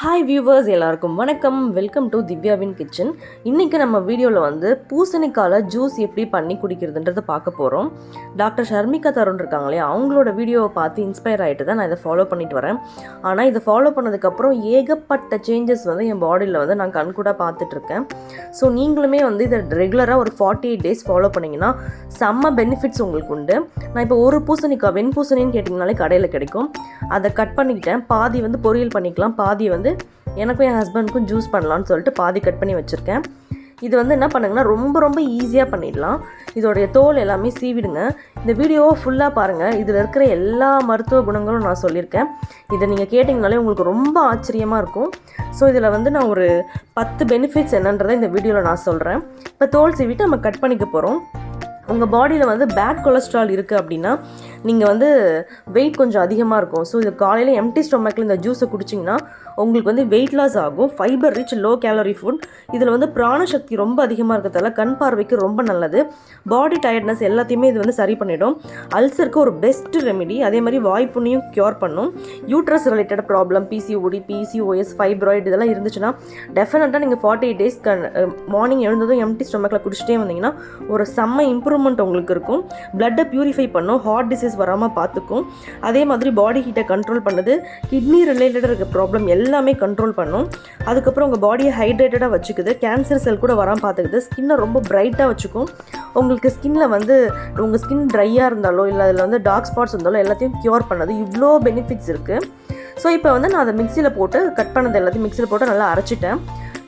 Hi viewers எல்லாருக்கும் வணக்கம். Welcome to திவ்யாவின் kitchen இன்றைக்கி நம்ம வீடியோவில் வந்து பூசணிக்கால ஜூஸ் எப்படி பண்ணி குடிக்கிறதுன்றதை பார்க்க போகிறோம் டாக்டர் ஷர்மிகா தருண் இருக்காங்களே அவங்களோட வீடியோவை பார்த்து இன்ஸ்பயர் ஆகிட்டு தான் நான் இதை ஃபாலோ பண்ணிட்டு வரேன். ஆனால் இதை ஃபாலோ பண்ணதுக்கப்புறம் ஏகப்பட்ட சேஞ்சஸ் வந்து என் பாடியில் வந்து நான் கண்கூடாக பார்த்துட்ருக்கேன் ஸோ நீங்களுமே வந்து இதை ரெகுலராக ஒரு ஃபார்ட்டி எயிட் டேஸ் ஃபாலோ பண்ணிங்கன்னா செம்ம பெனிஃபிட்ஸ் உங்களுக்கு உண்டு. நான் இப்போ ஒரு பூசணிக்காய் வெண்பூசணின்னு கேட்டிங்கனாலே கடையில் கிடைக்கும். அதை கட் பண்ணிக்கிட்டேன். பாதி வந்து பொரியல் பண்ணிக்கலாம். பாதி வந்து எனக்கும் என் ஹஸ்பண்டுக்கும் ஜூஸ் பண்ணலான்னு சொல்லிட்டு பாதி கட் பண்ணி வச்சுருக்கேன். இது வந்து என்ன பண்ணுங்கன்னா ரொம்ப ரொம்ப ஈஸியாக பண்ணிடலாம். இதோடைய தோல் எல்லாமே சீவிடுங்க. இந்த வீடியோவை ஃபுல்லாக பாருங்கள் இதில் இருக்கிற எல்லா மருத்துவ குணங்களும் நான் சொல்லியிருக்கேன். இதை நீங்கள் கேட்டிங்கனாலே உங்களுக்கு ரொம்ப ஆச்சரியமாக இருக்கும். ஸோ இதில் வந்து நான் ஒரு பத்து பெனிஃபிட்ஸ் என்னன்றதை இந்த வீடியோவில் நான் சொல்கிறேன் இப்போ தோல் சீவிட்டு நம்ம கட் பண்ணிக்க போகிறோம் உங்கள் பாடியில் வந்து பேட் கொலஸ்ட்ரால் இருக்குது அப்படின்னா நீங்கள் வந்து வெயிட் கொஞ்சம் அதிகமாக இருக்கும். ஸோ இது காலையில் எம்டி ஸ்டொமக்கில் இந்த ஜூஸை குடிச்சிங்கன்னா உங்களுக்கு வந்து வெயிட் லாஸ் ஆகும். Fibre rich low calorie food இதில் வந்து பிராணசக்தி ரொம்ப அதிகமாக இருக்கிறதால கண் பார்வைக்கு ரொம்ப நல்லது. பாடி டயர்ட்னஸ் எல்லாத்தையுமே இது வந்து சரி பண்ணிடும். அல்சருக்கு ஒரு பெஸ்ட் ரெமெடி அதே மாதிரி வாய்ப்புண்ணையும் க்யூர் பண்ணும். Uterus related problem PCOD PCOS fibroid இதெல்லாம் இருந்துச்சுன்னா டெஃபினட்டாக நீங்கள் ஃபார்ட்டி எயிட் டேஸ் கண் மார்னிங் எழுந்ததும் எம்டி ஸ்டொமக்கில் குடிச்சிட்டே வந்தீங்கன்னா ஒரு செம்ம இம்ப்ரூவ் இம்ப்ரூவ்மெண்ட் உங்களுக்கு இருக்கும். பிளட்டை ப்யூரிஃபை பண்ணும். ஹார்ட் டிசீஸ் வராமல் பார்த்துக்கும் அதே மாதிரி பாடி ஹீட்டை கண்ட்ரோல் பண்ணுது. கிட்னி ரிலேட்டடாக இருக்க ப்ராப்ளம் எல்லாமே கண்ட்ரோல் பண்ணும். அதுக்கப்புறம் உங்கள் பாடியை ஹைட்ரேட்டடாக வச்சுக்குது. கேன்சர் செல் கூட வராமல் பார்த்துக்குது ஸ்கின்னை ரொம்ப பிரைட்டாக வச்சுக்கும். உங்களுக்கு ஸ்கின்ல வந்து உங்கள் ஸ்கின் ட்ரையாக இருந்தாலோ இல்லை அதில் வந்து டார்க் ஸ்பாட்ஸ் இருந்தாலோ எல்லாத்தையும் க்யூர் பண்ணது. இவ்வளோ பெனிஃபிட்ஸ் இருக்குது ஸோ இப்போ வந்து நான் அதை மிக்சியில் போட்டு கட் பண்ணது எல்லாத்தையும் மிக்சியில் போட்டு நல்லா அரைச்சிட்டேன்.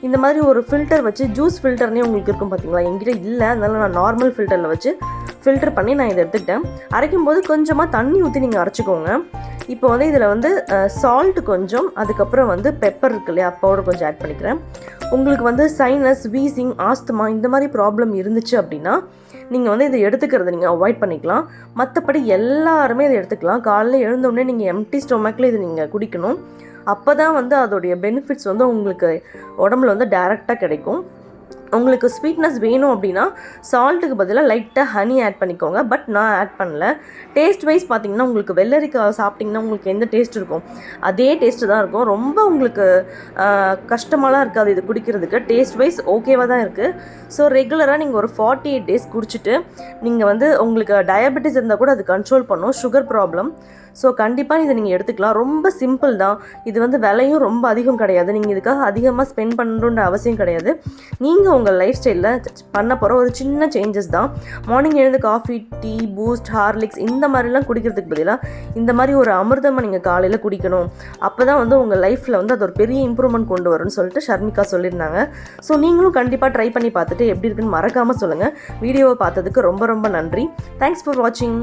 இந்த மாதிரி ஒரு ஃபில்டர் வச்சு ஜூஸ் ஃபில்டர்னே உங்களுக்கு இருக்கும் பார்த்தீங்களா என்கிட்ட இல்லை. அதனால் நான் நார்மல் ஃபில்டரில் வச்சு ஃபில்டர் பண்ணி நான் இதை எடுத்துக்கிட்டேன். அரைக்கும் போது கொஞ்சமாக தண்ணி ஊற்றி நீங்கள் அரைச்சிக்கோங்க. இப்போ வந்து இதில் வந்து சால்ட் கொஞ்சம் அதுக்கப்புறம் வந்து பெப்பர் இருக்கு இல்லையா? பவுடர் கொஞ்சம் ஆட் பண்ணிக்கிறேன். உங்களுக்கு வந்து சைனஸ் வீசிங் ஆஸ்துமா இந்த மாதிரி ப்ராப்ளம் இருந்துச்சு அப்படின்னா நீங்கள் வந்து இதை எடுத்துக்கிறத நீங்கள் அவாய்ட் பண்ணிக்கலாம். மற்றபடி எல்லாருமே இதை எடுத்துக்கலாம். காலையில் எழுந்தோடனே நீங்கள் எம்டி ஸ்டொமக்கில் இதை நீங்கள் குடிக்கணும். அப்போ தான் வந்து அதோடைய பெனிஃபிட்ஸ் வந்து உங்களுக்கு உடம்புல வந்து டைரெக்டாக கிடைக்கும். உங்களுக்கு ஸ்வீட்னஸ் வேணும் அப்படின்னா சால்ட்டுக்கு பதிலாக லைட்டாக ஹனி ஆட் பண்ணிக்கோங்க. பட் நான் ஆட் பண்ணல. டேஸ்ட் வைஸ் பார்த்திங்கன்னா உங்களுக்கு வெள்ளரிக்காய் சாப்பிட்டிங்கன்னா உங்களுக்கு எந்த டேஸ்ட் இருக்கும்? அதே டேஸ்ட்டு தான் இருக்கும். ரொம்ப உங்களுக்கு கஷ்டமாலாம் இருக்காது இது குடிக்கிறதுக்கு. டேஸ்ட் வைஸ் ஓகேவாக தான் இருக்குது ஸோ ரெகுலராக நீங்கள் ஒரு ஃபார்ட்டி எயிட் டேஸ் குடிச்சிட்டு நீங்கள் வந்து உங்களுக்கு டயபெட்டிஸ் இருந்தால் கூட அது கண்ட்ரோல் பண்ணும். சுகர் ப்ராப்ளம் ஸோ கண்டிப்பாக இதை நீங்கள் எடுத்துக்கலாம். ரொம்ப சிம்பிள் தான். இது வந்து விலையும் ரொம்ப அதிகம் கிடையாது. நீங்கள் இதுக்காக அதிகமாக ஸ்பெண்ட் பண்ணணுன்ற அவசியம் கிடையாது. நீங்கள் உங்கள் லைஃப் ஸ்டைலில் பண்ண போகிற ஒரு சின்ன சேஞ்சஸ் தான். மார்னிங் எழுந்து காஃபி டீ பூஸ்ட் ஹார்லிக்ஸ் இந்த மாதிரிலாம் குடிக்கிறதுக்கு பதிலாக இந்த மாதிரி ஒரு அமிர்தமாக நீங்கள் காலையில் குடிக்கணும். அப்போ தான் வந்து உங்கள் லைஃப்பில் வந்து அது ஒரு பெரிய இம்ப்ரூவ்மெண்ட் கொண்டு வரும்னு சொல்லிட்டு ஷர்மிகா சொல்லியிருந்தாங்க. ஸோ நீங்களும் கண்டிப்பாக ட்ரை பண்ணி பார்த்துட்டு எப்படி இருக்குன்னு மறக்காமல் சொல்லுங்கள் வீடியோவை பார்த்ததுக்கு ரொம்ப ரொம்ப நன்றி. தேங்க்ஸ் ஃபார் வாட்சிங்